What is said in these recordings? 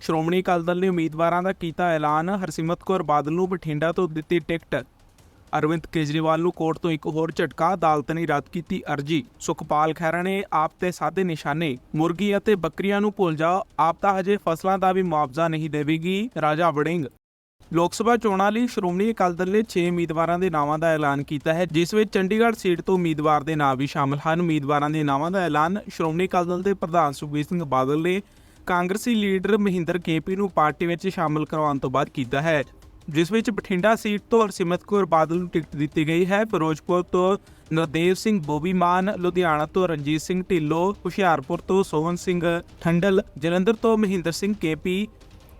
ਸ਼੍ਰੋਮਣੀ ਅਕਾਲੀ ਦਲ ਨੇ ਉਮੀਦਵਾਰਾਂ ਦਾ ਕੀਤਾ ਐਲਾਨ। ਹਰਸਿਮਰਤ ਕੌਰ ਬਾਦਲ ਨੂੰ ਬਠਿੰਡਾ ਤੋਂ ਦਿੱਤੀ ਟਿਕਟ। ਅਰਵਿੰਦ ਕੇਜਰੀਵਾਲ ਨੂੰ ਕੋਰਟ ਤੋਂ ਇੱਕ ਹੋਰ ਝਟਕਾ, ਅਦਾਲਤ ਨੇ ਰੱਦ ਕੀਤੀ ਅਰਜੀ। ਸੁਖਪਾਲ ਖਹਿਰਾ ਨੇ ਆਪ ਤੇ ਸਾਦੇ ਨਿਸ਼ਾਨੇ। ਮੁਰਗੀ ਅਤੇ ਬੱਕਰੀਆਂ ਨੂੰ ਭੁੱਲ ਜਾਓ, ਆਪ ਤਾਂ ਹਜੇ ਫਸਲਾਂ ਦਾ ਵੀ ਮੁਆਵਜ਼ਾ ਨਹੀਂ ਦੇਵੇਗੀ। ਰਾਜਾ ਵੜਿੰਗ। ਲੋਕ ਸਭਾ ਚੋਣਾਂ ਲਈ ਸ਼੍ਰੋਮਣੀ ਅਕਾਲੀ ਦਲ ਨੇ 6 ਉਮੀਦਵਾਰਾਂ ਦੇ ਨਾਵਾਂ ਦਾ ਐਲਾਨ ਕੀਤਾ ਹੈ, ਜਿਸ ਵਿੱਚ ਚੰਡੀਗੜ੍ਹ ਸੀਟ ਤੋਂ ਉਮੀਦਵਾਰ ਦੇ ਨਾਂ ਵੀ ਸ਼ਾਮਲ ਹਨ। ਉਮੀਦਵਾਰਾਂ ਦੇ ਨਾਵਾਂ ਦਾ ਐਲਾਨ ਸ਼੍ਰੋਮਣੀ ਅਕਾਲੀ ਦਲ ਦੇ ਪ੍ਰਧਾਨ ਸੁਖਬੀਰ ਸਿੰਘ ਬਾਦਲ ਨੇ ਕਾਂਗਰਸੀ ਲੀਡਰ ਮਹਿੰਦਰ ਕੇਪੀ ਨੂੰ ਪਾਰਟੀ ਵਿੱਚ ਸ਼ਾਮਲ ਕਰਵਾਉਣ ਤੋਂ ਬਾਅਦ ਕੀਤਾ ਹੈ, ਜਿਸ ਵਿੱਚ ਬਠਿੰਡਾ ਸੀਟ ਤੋਂ ਹਰਸਿਮਰਤ ਕੌਰ ਬਾਦਲ ਨੂੰ ਟਿਕਟ ਦਿੱਤੀ ਗਈ ਹੈ। ਫਿਰੋਜ਼ਪੁਰ ਤੋਂ ਨਰਦੇਵ ਸਿੰਘ ਬੋਬੀ ਮਾਨ, ਲੁਧਿਆਣਾ ਤੋਂ ਰਣਜੀਤ ਸਿੰਘ ਢਿੱਲੋਂ, ਹੁਸ਼ਿਆਰਪੁਰ ਤੋਂ ਸੋਹਨ ਸਿੰਘ ਠੰਡਲ, ਜਲੰਧਰ ਤੋਂ ਮਹਿੰਦਰ ਸਿੰਘ ਕੇਪੀ,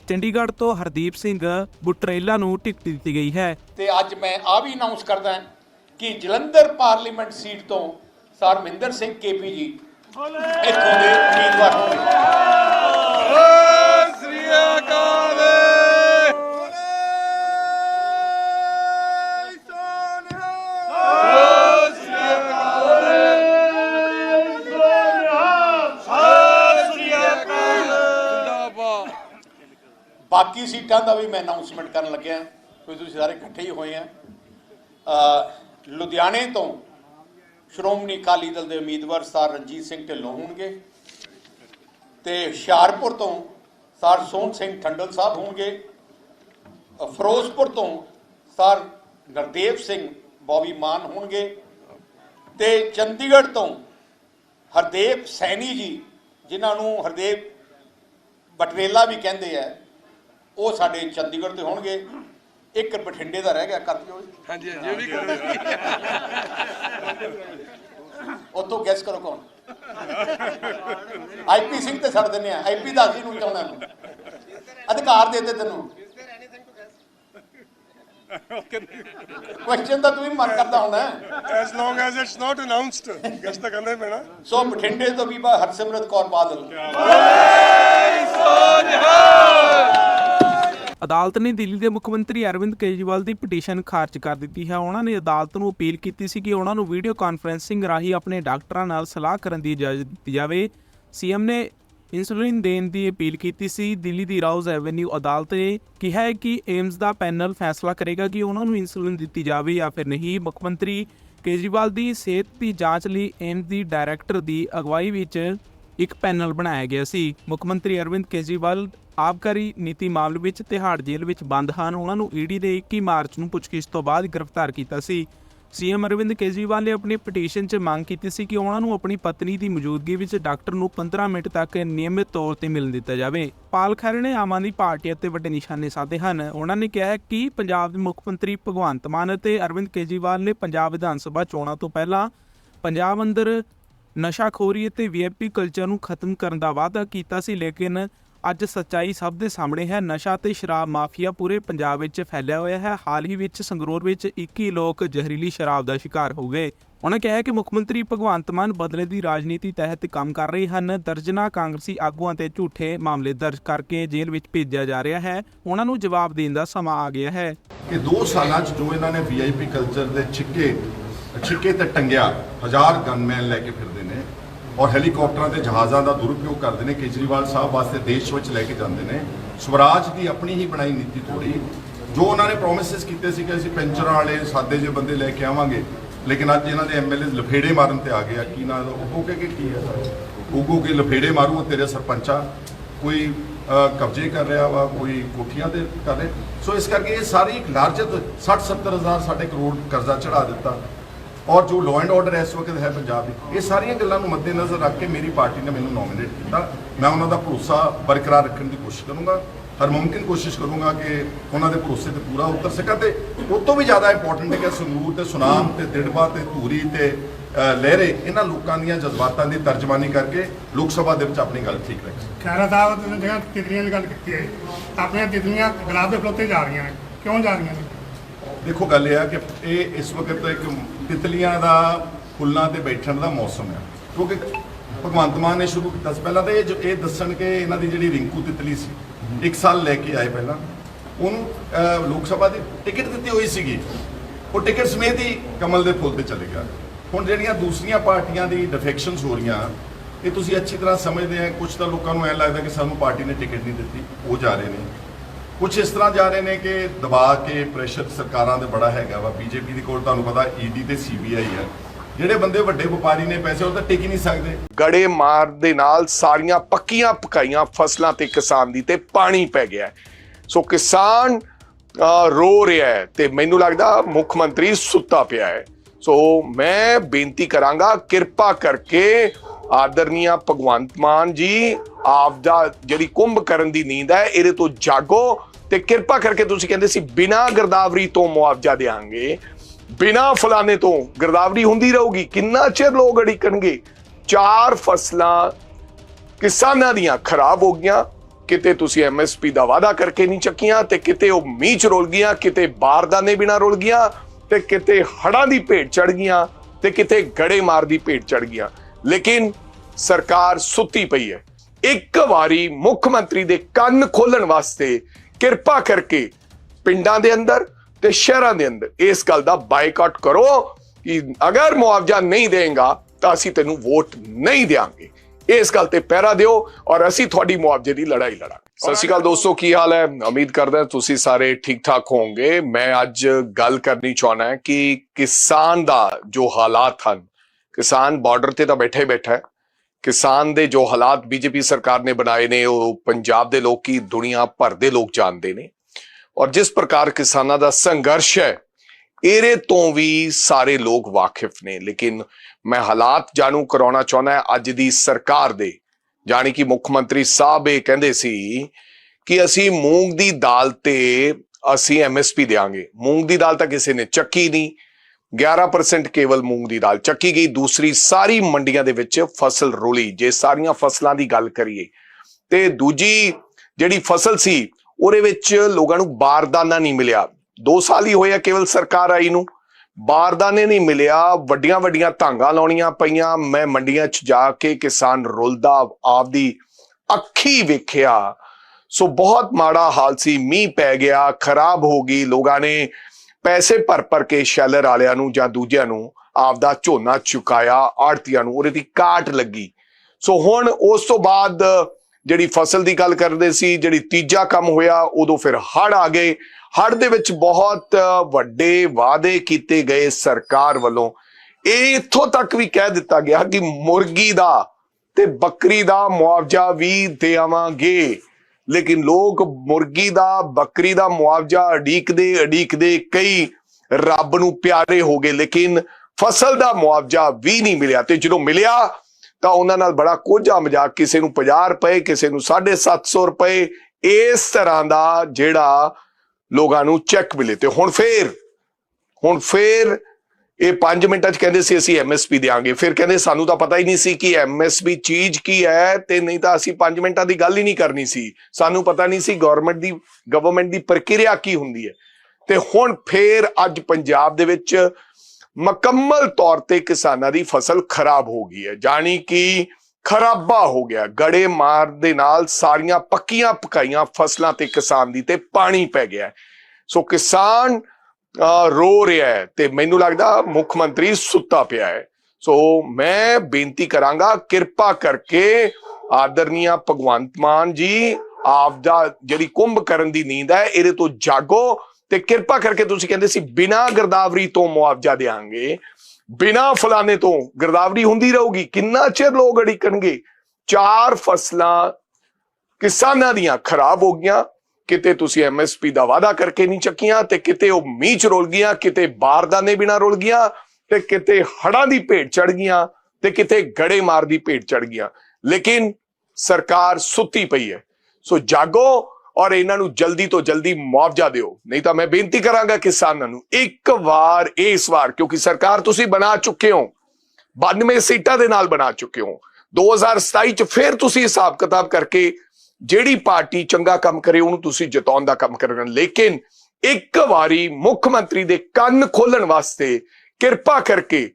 ਚੰਡੀਗੜ੍ਹ ਤੋਂ ਹਰਦੀਪ ਸਿੰਘ ਬੁਟਰੇਲਾ ਨੂੰ ਟਿਕਟ ਦਿੱਤੀ ਗਈ ਹੈ। ਤੇ ਅੱਜ ਮੈਂ ਆ ਵੀ ਅਨਾਉਂਸ ਕਰਦਾ ਕਿ ਜਲੰਧਰ ਪਾਰਲੀਮੈਂਟ ਸੀਟ ਤੋਂ ਸਰ ਮਹਿੰਦਰ ਸਿੰਘ ਕੇਪੀ ਜੀ ਇੱਥੋਂ ਦੇ ਉਮੀਦਵਾਰ ਹੋਣਗੇ ਬਾਕੀ ਸੀਟਾਂ ਦਾ ਵੀ ਮੈਂ ਅਨਾਉਂਸਮੈਂਟ ਕਰਨ ਲੱਗਿਆ ਕੋਈ ਤੁਸੀਂ ਸਾਰੇ ਇਕੱਠੇ ਹੀ ਹੋਏ ਆ। ਲੁਧਿਆਣੇ ਤੋਂ ਸ਼੍ਰੋਮਣੀ ਅਕਾਲੀ ਦਲ ਦੇ ਉਮੀਦਵਾਰ ਸਰ ਰਣਜੀਤ ਸਿੰਘ ਢਿੱਲੋਂ ਹੋਣਗੇ ਤੇ ਹੁਸ਼ਿਆਰਪੁਰ ਤੋਂ ਸਰ ਸੋਹਣ ਸਿੰਘ ਠੰਡਲ ਸਾਹਿਬ ਹੋਣਗੇ। ਫਿਰੋਜ਼ਪੁਰ ਤੋਂ ਸਰ ਗੁਰਦੇਵ ਸਿੰਘ ਬੌਬੀ ਮਾਨ ਹੋਣਗੇ ਤੇ ਚੰਡੀਗੜ੍ਹ ਤੋਂ ਹਰਦੇਵ ਸੈਣੀ ਜੀ, ਜਿਨ੍ਹਾਂ ਨੂੰ ਹਰਦੇਵ ਬਟਰੇਲਾ ਵੀ ਕਹਿੰਦੇ ਆ, ਉਹ ਸਾਡੇ ਚੰਡੀਗੜ੍ਹ ਦੇ ਹੋਣਗੇ। ਇੱਕ ਬਠਿੰਡੇ ਦਾ ਰਹਿ ਗਿਆ ਕਰ ਦਿਓ ਜੀ। ਹਾਂਜੀ ਹਾਂਜੀ ਇਹ ਵੀ ਉੱਥੋਂ ਗੈਸ ਕਰੋ ਕੌਣ? ਆਈਪੀ ਸਿੰਘ ਤੇ ਛੱਡ ਦਿੰਨੇ ਆ। ਆਈਪੀ ਦਾ ਅਸੀਂ ਨੂੰ ਚਾਹੁੰਦਾ ਨੂੰ? ਅਧਿਕਾਰ ਦੇ ਦੇ ਤੈਨੂੰ। ਕੁਐਸਚਨ ਤਾਂ ਤੂੰ ਹੀ ਮਨ ਕਰਦਾ ਹੁੰਦਾ। As long as it's not announced ਗੱਜ ਤਾਂ ਕਰਨਾ ਹੀ ਪੈਣਾ। ਸੋ ਬਠਿੰਡੇ ਤੋਂ ਵੀ ਬਾ ਹਰਸਿਮਰਤ ਕੌਰ ਬਾਦਲ। ਅਦਾਲਤ ਨੇ ਦਿੱਲੀ ਦੇ ਮੁੱਖ ਮੰਤਰੀ ਅਰਵਿੰਦ ਕੇਜਰੀਵਾਲ ਦੀ ਪਟੀਸ਼ਨ ਖਾਰਜ ਕਰ ਦਿੱਤੀ ਹੈ। ਉਹਨਾਂ ਨੇ ਅਦਾਲਤ ਨੂੰ ਅਪੀਲ ਕੀਤੀ ਸੀ ਕਿ ਉਹਨਾਂ ਨੂੰ ਵੀਡੀਓ ਕਾਨਫਰੈਂਸਿੰਗ ਰਾਹੀਂ ਆਪਣੇ ਡਾਕਟਰਾਂ ਨਾਲ ਸਲਾਹ ਕਰਨ ਦੀ ਇਜਾਜ਼ਤ ਦਿੱਤੀ ਜਾਵੇ। ਸੀਐਮ ਨੇ ਇਨਸੂਲਿਨ ਦੇਣ ਦੀ ਅਪੀਲ ਕੀਤੀ ਸੀ। ਦਿੱਲੀ ਦੀ ਰਾਉਜ਼ ਐਵੇਨਿਊ ਅਦਾਲਤ ਨੇ ਕਿਹਾ ਹੈ ਕਿ ਏਮਸ ਦਾ ਪੈਨਲ ਫੈਸਲਾ ਕਰੇਗਾ ਕਿ ਉਹਨਾਂ ਨੂੰ ਇਨਸੂਲਿਨ ਦਿੱਤੀ ਜਾਵੇ ਜਾਂ ਫਿਰ ਨਹੀਂ। ਮੁੱਖ ਮੰਤਰੀ ਕੇਜਰੀਵਾਲ ਦੀ ਸਿਹਤ ਦੀ ਜਾਂਚ ਲਈ ਏਮਸ ਦੀ ਡਾਇਰੈਕਟਰ ਦੀ ਅਗਵਾਈ ਵਿੱਚ ਇੱਕ ਪੈਨਲ ਬਣਾਇਆ ਗਿਆ ਸੀ। ਮੁੱਖ ਮੰਤਰੀ ਅਰਵਿੰਦ ਕੇਜਰੀਵਾਲ ਆਬਕਾਰੀ ਨੀਤੀ ਮਾਮਲੇ ਵਿੱਚ ਤਿਹਾੜ ਜੇਲ੍ਹ ਵਿੱਚ ਬੰਦ ਹਨ। ਉਹਨਾਂ ਨੂੰ ਈਡੀ ਦੇ 21 ਮਾਰਚ ਨੂੰ ਪੁੱਛਗਿੱਛ ਤੋਂ ਬਾਅਦ ਗ੍ਰਿਫਤਾਰ ਕੀਤਾ ਸੀ। ਸੀਐਮ ਅਰਵਿੰਦ ਕੇਜਰੀਵਾਲ ਨੇ ਆਪਣੀ ਪਟੀਸ਼ਨ 'ਚ ਮੰਗ ਕੀਤੀ ਸੀ ਕਿ ਉਹਨਾਂ ਨੂੰ ਆਪਣੀ ਪਤਨੀ ਦੀ ਮੌਜੂਦਗੀ ਵਿੱਚ ਡਾਕਟਰ ਨੂੰ 15 ਮਿੰਟ ਤੱਕ ਨਿਯਮਿਤ ਤੌਰ ਤੇ ਮਿਲਣ ਦਿੱਤਾ ਜਾਵੇ। ਪਾਲ ਖੈਰੇ ਨੇ ਆਮ ਆਦਮੀ ਪਾਰਟੀ ਅਤੇ ਵੱਡੇ ਨਿਸ਼ਾਨੇ ਸਾਧੇ ਹਨ। ਉਹਨਾਂ ਨੇ ਕਿਹਾ ਕਿ ਪੰਜਾਬ ਦੇ ਮੁੱਖ ਮੰਤਰੀ ਭਗਵੰਤ ਮਾਨ ਅਤੇ ਅਰਵਿੰਦ ਕੇਜਰੀਵਾਲ ਨੇ ਪੰਜਾਬ ਵਿਧਾਨ ਸਭਾ ਚੋਣਾਂ ਤੋਂ ਪਹਿਲਾਂ ਪੰਜਾਬ ਅੰਦਰ ਨਸ਼ਾਖੋਰੀ ਅਤੇ ਵੀਆਈਪੀ ਕਲਚਰ ਨੂੰ ਖਤਮ ਕਰਨ ਦਾ ਵਾਅਦਾ ਕੀਤਾ ਸੀ, ਲੇਕਿਨ ਅੱਜ ਸੱਚਾਈ ਸਭ ਦੇ ਸਾਹਮਣੇ ਹੈ। ਨਸ਼ਾ ਤੇ ਸ਼ਰਾਬ ਮਾਫੀਆ ਪੂਰੇ ਪੰਜਾਬ ਵਿੱਚ ਫੈਲਿਆ ਹੋਇਆ ਹੈ। ਹਾਲ ਹੀ ਵਿੱਚ ਸੰਗਰੂਰ ਵਿੱਚ 21 ਲੋਕ ਜ਼ਹਿਰੀਲੀ ਸ਼ਰਾਬ ਦਾ ਸ਼ਿਕਾਰ ਹੋ ਗਏ। ਉਹਨਾਂ ਕਿਹਾ ਕਿ ਮੁੱਖ ਮੰਤਰੀ ਭਗਵੰਤ ਮਾਨ ਬਦਲੇ ਦੀ ਰਾਜਨੀਤੀ ਤਹਿਤ ਕੰਮ ਕਰ ਰਹੇ ਹਨ। ਦਰਜਨਾ ਕਾਂਗਰਸੀ ਆਗੂਆਂ ਤੇ ਝੂਠੇ ਮਾਮਲੇ ਦਰਜ ਕਰਕੇ ਜੇਲ੍ਹ ਵਿੱਚ ਭੇਜਿਆ ਜਾ ਰਿਹਾ ਹੈ। ਉਹਨਾਂ ਨੂੰ ਜਵਾਬ ਦੇਣ ਦਾ ਸਮਾਂ ਆ ਗਿਆ ਹੈ। ਕਿ 2 ਸਾਲਾਂ 'ਚ ਜੋ ਇਹਨਾਂ ਨੇ ਵੀਆਈਪੀ ਕਲਚਰ ਦੇ ਛਿੱਕੇ ਛਿੱਕੇ ਤੇ ਟੰਗਿਆ, ਹਜ਼ਾਰ ਗਨਮੈਨ ਲੈ ਕੇ ਫਿਰਦੇ ਨੇ। ਔਰ ਹੈਲੀਕਾਪਟਰਾਂ ਤੇ ਜਹਾਜ਼ਾਂ ਦਾ ਦੁਰਉਪਯੋਗ ਕਰਦੇ ਨੇ, ਕੇਜਰੀਵਾਲ ਸਾਹਿਬ ਵਾਸਤੇ ਦੇਸ਼ ਵਿੱਚ ਲੈ ਕੇ ਜਾਂਦੇ ਨੇ। ਸਵਰਾਜ ਦੀ ਆਪਣੀ ਹੀ ਬਣਾਈ ਨੀਤੀ ਥੋੜੀ ਜੋ ਉਹਨਾਂ ਨੇ ਪ੍ਰੋਮਿਸਸ ਕੀਤੇ ਸੀ ਕਿ ਅਸੀਂ ਪੈਂਚਰਾਂ ਵਾਲੇ ਸਾਦੇ ਜਿਹੇ ਬੰਦੇ ਲੈ ਕੇ ਆਵਾਂਗੇ। ਲੇਕਿਨ ਅੱਜ ਇਹਨਾਂ ਦੇ ਐਮਐਲਏ ਲਫੇੜੇ ਮਾਰਨ ਤੇ ਆ ਗਏ ਆ। ਕੀ ਨਾ ਉਹ ਕੇ ਕੀ ਹੈ ਉਗੋ ਕੇ ਲਫੇੜੇ ਮਾਰੂ ਤੇਰੇ ਸਰਪੰਚਾ। ਕੋਈ ਕਬਜ਼ੇ ਕਰ ਰਿਹਾ ਵਾ, ਕੋਈ ਕੋਠੀਆਂ ਤੇ ਕਰ ਰਿਹਾ। ਸੋ ਇਸ ਕਰਕੇ ਇਹ ਸਾਰੀ ਇੱਕ ਲਾਰਜਤ 60 70 ਹਜ਼ਾਰ ਸਾਡੇ ਕਰੋੜ ਕਰਜ਼ਾ ਚੜਾ ਦਿੱਤਾ। ਔਰ ਜੋ ਲਾਅ ਐਂਡ ਆਰਡਰ ਇਸ ਵਕਤ ਹੈ ਪੰਜਾਬ ਦੀ ਇਹ ਸਾਰੀਆਂ ਗੱਲਾਂ ਨੂੰ ਮੱਦੇਨਜ਼ਰ ਰੱਖ ਕੇ ਮੇਰੀ ਪਾਰਟੀ ਨੇ ਮੈਨੂੰ ਨੋਮੀਨੇਟ ਕੀਤਾ। ਮੈਂ ਉਹਨਾਂ ਦਾ ਭਰੋਸਾ ਬਰਕਰਾਰ ਰੱਖਣ ਦੀ ਕੋਸ਼ਿਸ਼ ਕਰੂੰਗਾ। ਹਰ ਮੁਮਕਿਨ ਕੋਸ਼ਿਸ਼ ਕਰੂੰਗਾ ਕਿ ਉਹਨਾਂ ਦੇ ਭਰੋਸੇ ਤੇ ਪੂਰਾ ਉਤਰ ਸਕਾਂ ਤੇ ਉਸ ਤੋਂ ਵੀ ਜ਼ਿਆਦਾ ਇੰਪੋਰਟੈਂਟ ਹੈ ਕਿ ਸੰਗਰੂਰ ਤੇ ਸੁਨਾਮ ਤੇ ਦਿੜਬਾ ਤੇ ਧੂਰੀ ਤੇ ਲਹਿਰੇ ਇਹਨਾਂ ਲੋਕਾਂ ਦੀਆਂ ਜਜ਼ਬਾਤਾਂ ਦੀ ਤਰਜਮਾਨੀ ਕਰਕੇ ਲੋਕ ਸਭਾ ਦੇ ਵਿੱਚ ਆਪਣੀ ਗੱਲ ਠੀਕ ਰੱਖ। ਖੈਰਾ ਸਾਹਿਬ ਤੁਸੀਂ ਜਿਹੜਾ ਤਿਤਲੀਆਂ ਦੀ ਗੱਲ ਕੀਤੀ ਹੈ ਆਪਣੀਆਂ ਤਿਤਲੀਆਂ ਗੁਲਾਬ ਦੇ ਫਲੋਤੇ ਜਾ ਰਹੀਆਂ ਨੇ। ਕਿਉਂ ਜਾ ਰਹੀਆਂ ਨੇ? ਦੇਖੋ ਗੱਲ ਇਹ ਆ ਕਿ ਇਹ ਇਸ ਵਕਤ ਇੱਕ ਤਿਤਲੀਆਂ ਦਾ ਫੁੱਲਾਂ ਤੇ ਬੈਠਣ ਦਾ ਮੌਸਮ ਹੈ ਕਿਉਂਕਿ ਭਗਵੰਤ ਮਾਨ ਨੇ ਸ਼ੁਰੂ ਕੀਤਾ ਸੀ। ਪਹਿਲਾਂ ਤਾਂ ਇਹ ਜੋ- ਇਹ ਦੱਸਣ ਕਿ ਇਹਨਾਂ ਦੀ ਜਿਹੜੀ ਰਿੰਕੂ ਤਿਤਲੀ ਸੀ, ਇੱਕ ਸਾਲ ਲੈ ਕੇ ਆਏ ਪਹਿਲਾਂ। ਉਹਨੂੰ ਲੋਕ ਸਭਾ ਦੀ ਟਿਕਟ ਦਿੱਤੀ ਹੋਈ ਸੀਗੀ। ਉਹ ਟਿਕਟ ਸਮੇਤ ਹੀ ਕਮਲ ਦੇ ਫੁੱਲ ਤੇ ਚਲੇ ਗਿਆ। ਹੁਣ ਜਿਹੜੀਆਂ ਦੂਸਰੀਆਂ ਪਾਰਟੀਆਂ ਦੀ ਡਿਫੈਕਸ਼ਨਸ ਹੋ ਰਹੀਆਂ, ਇਹ ਤੁਸੀਂ ਅੱਛੀ ਤਰ੍ਹਾਂ ਸਮਝਦੇ ਆ। ਕੁਝ ਤਾਂ ਲੋਕਾਂ ਨੂੰ ਐਂ ਲੱਗਦਾ ਕਿ ਸਾਨੂੰ ਪਾਰਟੀ ਨੇ ਟਿਕਟ ਨਹੀਂ ਦਿੱਤੀ। ਉਹ ਜਾ ਰਹੇ ਨੇ। ਕੁਝ ਇਸ ਤਰ੍ਹਾਂ ਜਾ ਰਹੇ ਨੇ ਕਿ ਦਬਾ ਕੇ ਪ੍ਰੈਸ਼ਰ ਸਰਕਾਰਾਂ ਦੇ ਬੜਾ ਹੈਗਾ ਵਾ। ਬੀਜੇਪੀ ਦੇ ਕੋਲ ਤੁਹਾਨੂੰ ਪਤਾ ਈਡੀ ਤੇ ਸੀਬੀਆਈ ਆ। ਜਿਹੜੇ ਬੰਦੇ ਵੱਡੇ ਵਪਾਰੀ ਨੇ ਪੈਸੇ, ਉਹ ਤਾਂ ਟਿਕ ਹੀ ਨਹੀਂ ਸਕਦੇ। ਗੜੇ ਮਾਰ ਦੇ ਨਾਲ ਸਾਰੀਆਂ ਪੱਕੀਆਂ ਪਕਾਈਆਂ ਫਸਲਾਂ ਤੇ ਕਿਸਾਨ ਦੀ ਤੇ ਪਾਣੀ ਪੈ ਗਿਆ। ਸੋ ਕਿਸਾਨ ਰੋ ਰਿਹਾ ਹੈ ਤੇ ਮੈਨੂੰ ਲੱਗਦਾ ਮੁੱਖ ਮੰਤਰੀ ਸੁੱਤਾ ਪਿਆ ਹੈ। ਸੋ ਮੈਂ ਬੇਨਤੀ ਕਰਾਂਗਾ, ਕਿਰਪਾ ਕਰਕੇ ਆਦਰਨੀਆ ਭਗਵੰਤ ਮਾਨ ਜੀ, ਆਪ ਦਾ ਜਿਹੜੀ ਕੁੰਭ ਕਰਨ ਦੀ ਨੀਂਦ ਹੈ, ਇਹਦੇ ਤੋਂ ਜਾਗੋ। ਤੇ ਕਿਰਪਾ ਕਰਕੇ ਤੁਸੀਂ ਕਹਿੰਦੇ ਸੀ, ਬਿਨਾਂ ਗਰਦਾਵਰੀ ਤੋਂ ਮੁਆਵਜ਼ਾ ਦੇਾਂਗੇ ਬਿਨਾ ਫਲਾਣੇ ਤੋਂ ਗਰਦਾਵਰੀ ਹੁੰਦੀ ਰਹੂਗੀ। ਕਿੰਨਾ ਚਿਰ ਲੋਕ ਅੜਿਕਣਗੇ? ਚਾਰ ਫਸਲਾਂ ਕਿਸਾਨਾਂ ਦੀਆਂ ਖਰਾਬ ਹੋ ਗਈਆਂ, ਕਿਤੇ ਤੁਸੀਂ ਐਮਐਸਪੀ ਦਾ ਵਾਅਦਾ ਕਰਕੇ ਨਹੀਂ ਚੱਕੀਆਂ, ਤੇ ਕਿਤੇ ਉਹ ਮੀਂਹ ਚ ਰੁਲ ਗਈਆਂ, ਕਿਤੇ ਬਾਰਦਾਨੇ ਬਿਨਾ ਰੁਲ ਗਈਆਂ, ਤੇ ਕਿਤੇ ਹੜਾਂ ਦੀ ਭੇਟ ਚੜ ਗਈਆਂ, ਤੇ ਕਿਤੇ ਗੜੇ ਮਾਰ ਦੀ ਭੇਟ ਚੜ ਗਈਆਂ। ਲੇਕਿਨ ਸਰਕਾਰ ਸੁੱਤੀ ਪਈ ਹੈ। ਇੱਕ ਵਾਰੀ ਮੁੱਖ ਮੰਤਰੀ ਦੇ ਕੰਨ ਖੋਲਣ ਵਾਸਤੇ ਕਿਰਪਾ ਕਰਕੇ ਪਿੰਡਾਂ ਦੇ ਅੰਦਰ ਤੇ ਸ਼ਹਿਰਾਂ ਦੇ ਅੰਦਰ ਇਸ ਗੱਲ ਦਾ ਬਾਈਕਾਟ ਕਰੋ ਕਿ ਅਗਰ ਮੁਆਵਜ਼ਾ ਨਹੀਂ ਦੇਗਾ ਤਾਂ ਅਸੀਂ ਤੈਨੂੰ ਵੋਟ ਨਹੀਂ ਦੇਵਾਂਗੇ ਇਸ ਗੱਲ ਤੇ ਪਹਿਰਾ ਦਿਓ ਔਰ ਅਸੀਂ ਤੁਹਾਡੀ ਮੁਆਵਜ਼ੇ ਦੀ ਲੜਾਈ ਲੜਾਂਗੇ। ਸਤਿ ਸ਼੍ਰੀ ਅਕਾਲ ਦੋਸਤੋ, ਕੀ ਹਾਲ ਹੈ? ਉਮੀਦ ਕਰਦਾ ਤੁਸੀਂ ਸਾਰੇ ਠੀਕ ਠਾਕ ਹੋਵੋਗੇ। ਮੈਂ ਅੱਜ ਗੱਲ ਕਰਨੀ ਚਾਹਣਾ ਹੈ ਕਿ ਕਿਸਾਨ ਦਾ ਜੋ ਹਾਲਾਤ ਹਨ, ਕਿਸਾਨ ਬਾਰਡਰ ਤੇ ਤਾਂ ਬੈਠਾ ਹੀ ਬੈਠਾ ਹੈ ਕਿਸਾਨ ਦੇ ਜੋ ਹਾਲਾਤ ਬੀਜੇਪੀ ਸਰਕਾਰ ਨੇ ਬਣਾਏ ਨੇ, ਉਹ ਪੰਜਾਬ ਦੇ ਲੋਕ ਕੀ ਦੁਨੀਆ ਭਰ ਦੇ ਲੋਕ ਜਾਣਦੇ ਨੇ। ਔਰ ਜਿਸ ਪ੍ਰਕਾਰ ਕਿਸਾਨਾਂ ਦਾ ਸੰਘਰਸ਼ ਹੈ, ਇਹਦੇ ਤੋਂ ਵੀ ਸਾਰੇ ਲੋਕ ਵਾਕਿਫ ਨੇ। ਲੇਕਿਨ ਮੈਂ ਹਾਲਾਤ ਜਾਣੂ ਕਰਾਉਣਾ ਚਾਹੁੰਦਾ ਅੱਜ ਦੀ ਸਰਕਾਰ ਦੇ। ਜਾਣੀ ਕਿ ਮੁੱਖ ਮੰਤਰੀ ਸਾਹਿਬ ਇਹ ਕਹਿੰਦੇ ਸੀ ਕਿ ਅਸੀਂ ਮੂੰਗ ਦੀ ਦਾਲ ਤੇ ਅਸੀਂ ਐਮਐਸਪੀ ਦੇਾਂਗੇ ਮੂੰਗ ਦੀ ਦਾਲ ਤਾਂ ਕਿਸੇ ਨੇ ਚੱਕੀ ਨਹੀਂ। 11% ਕੇਵਲ ਮੂੰਗ ਦੀ ਦਾਲ ਚੱਕੀ ਗਈ। ਦੂਸਰੀ, ਸਾਰੀ ਮੰਡੀਆਂ ਦੇ ਵਿੱਚ ਫਸਲ ਰੋਲੀ। ਜੇ ਸਾਰੀਆਂ ਫਸਲਾਂ ਦੀ ਗੱਲ ਕਰੀਏ, ਤੇ ਦੂਜੀ ਜਿਹੜੀ ਫਸਲ ਸੀ, ਉਹਦੇ ਵਿੱਚ ਲੋਕਾਂ ਨੂੰ ਬਾਰਦਾਨਾ ਨਹੀਂ ਮਿਲਿਆ। 2 ਸਾਲ ਹੀ ਹੋਇਆ ਕੇਵਲ ਸਰਕਾਰ ਆਈ ਨੂੰ। ਬਾਰਦਾਨੇ ਨਹੀਂ ਮਿਲਿਆ ਵੱਡੀਆਂ ਵੱਡੀਆਂ ਧਾਂਗਾ ਲਾਉਣੀਆਂ ਪਈਆਂ। ਮੈਂ ਮੰਡੀਆਂ 'ਚ ਜਾ ਕੇ ਕਿਸਾਨ ਰੁਲਦਾ, ਆਪਦੀ ਅੱਖੀ ਵੇਖਿਆ। ਸੋ ਬਹੁਤ ਮਾੜਾ ਹਾਲ ਸੀ। ਮੀਂਹ ਪੈ ਗਿਆ, ਖਰਾਬ ਹੋ ਗਈ। ਲੋਕਾਂ ਨੇ ਪੈਸੇ ਭਰ ਭਰ ਕੇ ਸ਼ੈਲਰ ਵਾਲਿਆਂ ਨੂੰ ਜਾਂ ਦੂਜਿਆਂ ਨੂੰ ਆਪਦਾ ਝੋਨਾ ਚੁਕਾਇਆ, ਆੜਤੀਆਂ ਨੂੰ, ਉਹਦੇ ਦੀ ਕਾਟ ਲੱਗੀ। ਸੋ ਹੁਣ ਉਸ ਤੋਂ ਬਾਅਦ ਜਿਹੜੀ ਫਸਲ ਦੀ ਗੱਲ ਕਰਦੇ ਸੀ, ਜਿਹੜੀ ਤੀਜਾ ਕੰਮ ਹੋਇਆ, ਉਦੋਂ ਫਿਰ ਹੜ ਆ ਗਏ। ਹੜ ਦੇ ਵਿੱਚ ਬਹੁਤ ਵੱਡੇ ਵਾਅਦੇ ਕੀਤੇ ਗਏ ਸਰਕਾਰ ਵੱਲੋਂ। ਇਹ ਇੱਥੋਂ ਤੱਕ ਵੀ ਕਹਿ ਦਿੱਤਾ ਗਿਆ ਕਿ ਮੁਰਗੀ ਦਾ ਤੇ ਬੱਕਰੀ ਦਾ ਮੁਆਵਜ਼ਾ ਵੀ ਦੇਵਾਂਗੇ। ਲੇਕਿਨ ਲੋਕ ਮੁਰਗੀ ਦਾ, ਬੱਕਰੀ ਦਾ ਮੁਆਵਜ਼ਾ ਅਡੀਕਦੇ ਅਡੀਕਦੇ ਕਈ ਰੱਬ ਨੂੰ ਪਿਆਰੇ ਹੋ ਗਏ, ਲੇਕਿਨ ਫਸਲ ਦਾ ਮੁਆਵਜ਼ਾ ਵੀ ਨਹੀਂ ਮਿਲਿਆ। ਤੇ ਜਦੋਂ ਮਿਲਿਆ, ਤਾਂ ਉਹਨਾਂ ਨਾਲ ਬੜਾ ਕੋਝਾ ਮਜ਼ਾਕ, ਕਿਸੇ ਨੂੰ 50 ਰੁਪਏ, ਕਿਸੇ ਨੂੰ 750 ਰੁਪਏ, ਇਸ ਤਰ੍ਹਾਂ ਦਾ ਜਿਹੜਾ ਲੋਕਾਂ ਨੂੰ ਚੈੱਕ ਮਿਲੇ। ਤੇ ਹੁਣ ਫੇਰ ਹੁਣ ਫੇਰ ਇਹ 5 ਮਿੰਟਾਂ 'ਚ ਕਹਿੰਦੇ ਸੀ ਅਸੀਂ ਐਮਐਸਪੀ ਦੇਾਂਗੇ ਫਿਰ ਕਹਿੰਦੇ ਸਾਨੂੰ ਤਾਂ ਪਤਾ ਹੀ ਨਹੀਂ ਸੀ ਕਿ ਐਮਐਸਪੀ ਚੀਜ਼ ਕੀ ਹੈ ਤੇ ਨਹੀਂ ਤਾਂ ਅਸੀਂ 5 ਮਿੰਟਾਂ ਦੀ ਗੱਲ ਹੀ ਨਹੀਂ ਕਰਨੀ ਸੀ। ਸਾਨੂੰ ਪਤਾ ਨਹੀਂ ਸੀ ਗਵਰਨਮੈਂਟ ਦੀ ਗਵਰਨਮੈਂਟ ਦੀ ਪ੍ਰਕਿਰਿਆ ਕੀ ਹੁੰਦੀ ਹੈ। ਤੇ ਹੁਣ ਫੇਰ ਅੱਜ ਪੰਜਾਬ ਦੇ ਵਿੱਚ ਮੁਕੰਮਲ ਤੌਰ ਤੇ ਕਿਸਾਨਾਂ ਦੀ ਫਸਲ ਖਰਾਬ ਹੋ ਗਈ ਹੈ। ਜਾਣੀ ਕਿ ਖਰਾਬਾ ਹੋ ਗਿਆ। ਗੜੇ ਮਾਰ ਦੇ ਨਾਲ ਸਾਰੀਆਂ ਪੱਕੀਆਂ ਪਕਾਈਆਂ ਫਸਲਾਂ ਤੇ ਕਿਸਾਨ ਦੀ ਤੇ ਪਾਣੀ ਪੈ ਗਿਆ। ਸੋ ਕਿਸਾਨ ਰੋ ਰਿਹਾ ਹੈ ਤੇ ਮੈਨੂੰ ਲੱਗਦਾ ਮੁੱਖ ਮੰਤਰੀ ਸੁੱਤਾ ਪਿਆ ਹੈ। ਸੋ ਮੈਂ ਬੇਨਤੀ ਕਰਾਂਗਾ, ਕਿਰਪਾ ਕਰਕੇ ਆਦਰਨੀਆ ਭਗਵੰਤ ਮਾਨ ਜੀ ਆਪ ਦਾ ਜਿਹੜੀ ਕੁੰਭ ਕਰਨ ਦੀ ਨੀਂਦ ਹੈ, ਇਹਦੇ ਤੋਂ ਜਾਗੋ ਤੇ ਕਿਰਪਾ ਕਰਕੇ ਤੁਸੀਂ ਕਹਿੰਦੇ ਸੀ ਬਿਨਾਂ ਗਰਦਾਵਰੀ ਤੋਂ ਮੁਆਵਜ਼ਾ ਦੇਾਂਗੇ ਬਿਨਾ ਫਲਾਣੇ ਤੋਂ ਗਰਦਾਵਰੀ ਹੁੰਦੀ ਰਹੂਗੀ, ਕਿੰਨਾ ਚਿਰ ਲੋਕ ਅੜਿਕਣਗੇ? ਚਾਰ ਫਸਲਾਂ ਕਿਸਾਨਾਂ ਦੀਆਂ ਖਰਾਬ ਹੋ ਗਈਆਂ ਕਿਤੇ ਤੁਸੀਂ ਐਮਐਸਪੀ ਦਾ ਵਾਅਦਾ ਕਰਕੇ ਨਹੀਂ ਚੱਕੀਆਂ, ਤੇ ਕਿਤੇ ਉਹ ਮੀਂਹ ਚ ਰੁਲ ਗਈਆਂ, ਕਿਤੇ ਬਾਰਦਾਨੇ ਬਿਨਾ ਰੁਲ ਗਈਆਂ, ਤੇ ਕਿਤੇ ਹੜਾਂ ਦੀ ਭੇਟ ਚੜ ਗਈਆਂ, ਤੇ ਕਿਤੇ ਗੜੇ ਮਾਰ ਦੀ ਭੇਟ ਚੜ ਗਈਆਂ। ਲੇਕਿਨ ਸਰਕਾਰ ਸੁੱਤੀ ਪਈ ਹੈ। ਸੋ ਜਾਗੋ ਔਰ ਇਹਨਾਂ ਨੂੰ ਜਲਦੀ ਤੋਂ ਜਲਦੀ ਮੁਆਵਜ਼ਾ ਦਿਓ। ਨਹੀਂ ਤਾਂ ਮੈਂ ਬੇਨਤੀ ਕਰਾਂਗਾ ਕਿਸਾਨਾਂ ਨੂੰ, ਇੱਕ ਵਾਰ, ਇਸ ਵਾਰ, ਕਿਉਂਕਿ ਸਰਕਾਰ ਤੁਸੀਂ ਬਣਾ ਚੁੱਕੇ ਹੋ। 92 ਸੀਟਾਂ ਦੇ ਨਾਲ ਬਣਾ ਚੁੱਕੇ ਹੋ। 2027 ਚ ਫਿਰ ਤੁਸੀਂ ਹਿਸਾਬ ਕਿਤਾਬ ਕਰਕੇ ਜਿਹੜੀ ਪਾਰਟੀ ਚੰਗਾ ਕੰਮ ਕਰੇ, ਉਹਨੂੰ ਤੁਸੀਂ ਜਿਤਾਉਣ ਦਾ ਕੰਮ ਕਰਨਾ। ਲੇਕਿਨ ਇੱਕ ਵਾਰੀ ਮੁੱਖ ਮੰਤਰੀ ਦੇ ਕੰਨ ਖੋਲਣ ਵਾਸਤੇ ਕਿਰਪਾ ਕਰਕੇ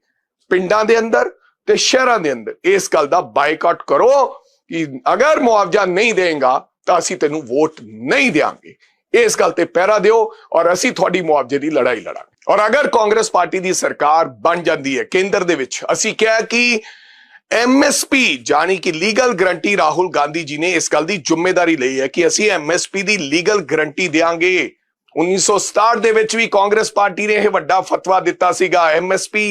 ਪਿੰਡਾਂ ਦੇ ਅੰਦਰ ਤੇ ਸ਼ਹਿਰਾਂ ਦੇ ਅੰਦਰ ਇਸ ਗੱਲ ਦਾ ਬਾਈਕਾਟ ਕਰੋ ਕਿ ਅਗਰ ਮੁਆਵਜ਼ਾ ਨਹੀਂ ਦੇਗਾ ਤਾਂ ਅਸੀਂ ਤੈਨੂੰ ਵੋਟ ਨਹੀਂ ਦੇਵਾਂਗੇ ਇਸ ਗੱਲ ਤੇ ਪਹਿਰਾ ਦਿਓ ਔਰ ਅਸੀਂ ਤੁਹਾਡੀ ਮੁਆਵਜ਼ੇ ਦੀ ਲੜਾਈ ਲੜਾਂਗੇ। ਔਰ ਅਗਰ ਕਾਂਗਰਸ ਪਾਰਟੀ ਦੀ ਸਰਕਾਰ ਬਣ ਜਾਂਦੀ ਹੈ, ਕੇਂਦਰ ਦੇ ਵਿੱਚ ਅਸੀਂ ਕਿਹਾ ਕਿ ਐਮਐਸਪੀ ਜਾਨੀ ਕਿ ਲੀਗਲ ਗਰੰਟੀ ਰਾਹੁਲ ਗਾਂਧੀ ਜੀ ਨੇ ਇਸ ਗੱਲ ਦੀ ਜ਼ਿੰਮੇਵਾਰੀ ਲਈ ਹੈ ਕਿ ਅਸੀਂ ਐਮਐਸਪੀ ਦੀ ਲੀਗਲ ਗਰੰਟੀ ਦੇਾਂਗੇ 1967 ਦੇ ਵਿੱਚ ਵੀ ਕਾਂਗਰਸ ਪਾਰਟੀ ਨੇ ਇਹ ਵੱਡਾ ਫਤਵਾ ਦਿੱਤਾ ਸੀਗਾ। ਐਮਐਸਪੀ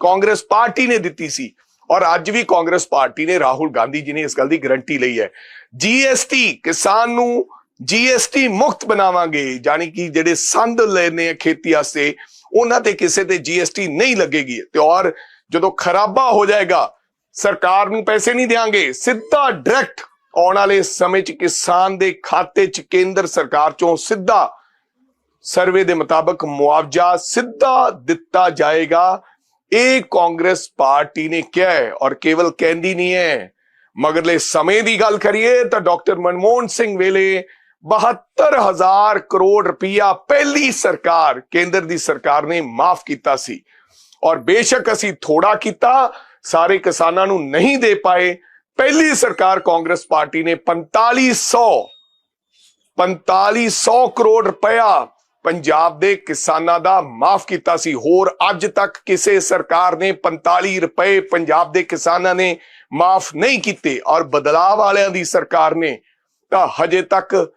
ਕਾਂਗਰਸ ਪਾਰਟੀ ਨੇ ਦਿੱਤੀ ਸੀ ਔਰ ਅੱਜ ਵੀ ਕਾਂਗਰਸ ਪਾਰਟੀ ਨੇ ਰਾਹੁਲ ਗਾਂਧੀ ਜੀ ਨੇ ਇਸ ਗੱਲ ਦੀ ਗਰੰਟੀ ਲਈ ਹੈ। ਜੀਐਸਟੀ ਕਿਸਾਨ ਨੂੰ ਜੀਐਸਟੀ ਮੁਕਤ ਬਣਾਵਾਂਗੇ ਯਾਨੀ ਕਿ ਜਿਹੜੇ ਸੰਦ ਲੈਣੇ ਆ ਖੇਤੀ ਵਾਸਤੇ, ਉਹਨਾਂ ਤੇ ਕਿਸੇ ਤੇ ਜੀਐਸਟੀ ਨਹੀਂ ਲੱਗੇਗੀ। ਤੇ ਔਰ ਜਦੋਂ ਖਰਾਬਾ ਹੋ ਜਾਏਗਾ ਸਰਕਾਰ ਨੂੰ ਪੈਸੇ ਨਹੀਂ ਦੇਾਂਗੇ ਸਿੱਧਾ ਡਾਇਰੈਕਟ ਆਉਣ ਵਾਲੇ ਸਮੇਂ 'ਚ ਕਿਸਾਨ ਦੇ ਖਾਤੇ 'ਚ ਕੇਂਦਰ ਸਰਕਾਰ 'ਚੋਂ ਸਿੱਧਾ ਸਰਵੇ ਦੇ ਮੁਤਾਬਕ ਮੁਆਵਜ਼ਾ ਸਿੱਧਾ ਦਿੱਤਾ ਜਾਏਗਾ। ਇਹ ਕਾਂਗਰਸ ਪਾਰਟੀ ਨੇ ਕਿਹਾ ਹੈ ਔਰ ਕੇਵਲ ਕਹਿੰਦੀ ਨਹੀਂ ਹੈ। ਮਗਰਲੇ ਸਮੇਂ ਦੀ ਗੱਲ ਕਰੀਏ ਤਾਂ ਡਾਕਟਰ ਮਨਮੋਹਨ ਸਿੰਘ ਵੇਲੇ 72000 ਕਰੋੜ ਰੁਪਇਆ ਪਹਿਲੀ ਸਰਕਾਰ, ਕੇਂਦਰ ਦੀ ਸਰਕਾਰ ਨੇ ਮਾਫ ਕੀਤਾ ਸੀ। ਔਰ ਬੇਸ਼ੱਕ ਅਸੀਂ ਥੋੜਾ ਕੀਤਾ ਸਾਰੇ ਕਿਸਾਨਾਂ ਨੂੰ ਨਹੀਂ ਦੇ ਪਾਏ। ਪਹਿਲੀ ਸਰਕਾਰ ਕਾਂਗਰਸ ਪਾਰਟੀ ਨੇ 4500 4500 ਕਰੋੜ ਰੁਪਇਆ ਪੰਜਾਬ ਦੇ ਕਿਸਾਨਾਂ ਦਾ ਮਾਫ ਕੀਤਾ ਸੀ। ਹੋਰ ਅੱਜ ਤੱਕ ਕਿਸੇ ਸਰਕਾਰ ਨੇ 45 ਰੁਪਏ ਪੰਜਾਬ ਦੇ ਕਿਸਾਨਾਂ ਨੇ ਮਾਫ ਨਹੀਂ ਕੀਤੇ ਔਰ ਬਦਲਾਅ ਵਾਲਿਆਂ ਦੀ ਸਰਕਾਰ ਨੇ ਤਾਂ ਹਜੇ ਤੱਕ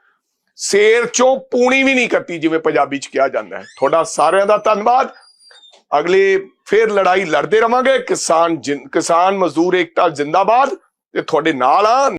ਸੇਰ ਚੋਂ ਪੂਣੀ ਵੀ ਨਹੀਂ ਕੱਟੀ, ਜਿਵੇਂ ਪੰਜਾਬੀ ਚ ਕਿਹਾ ਜਾਂਦਾ ਹੈ। ਤੁਹਾਡਾ ਸਾਰਿਆਂ ਦਾ ਧੰਨਵਾਦ। ਅਗਲੇ ਫੇਰ ਲੜਾਈ ਲੜਦੇ ਰਵਾਂਗੇ। ਕਿਸਾਨ ਜਿੰ- ਕਿਸਾਨ ਮਜ਼ਦੂਰ ਏਕਤਾ ਜਿੰਦਾਬਾਦ ਤੇ ਤੁਹਾਡੇ ਨਾਲ ਆ।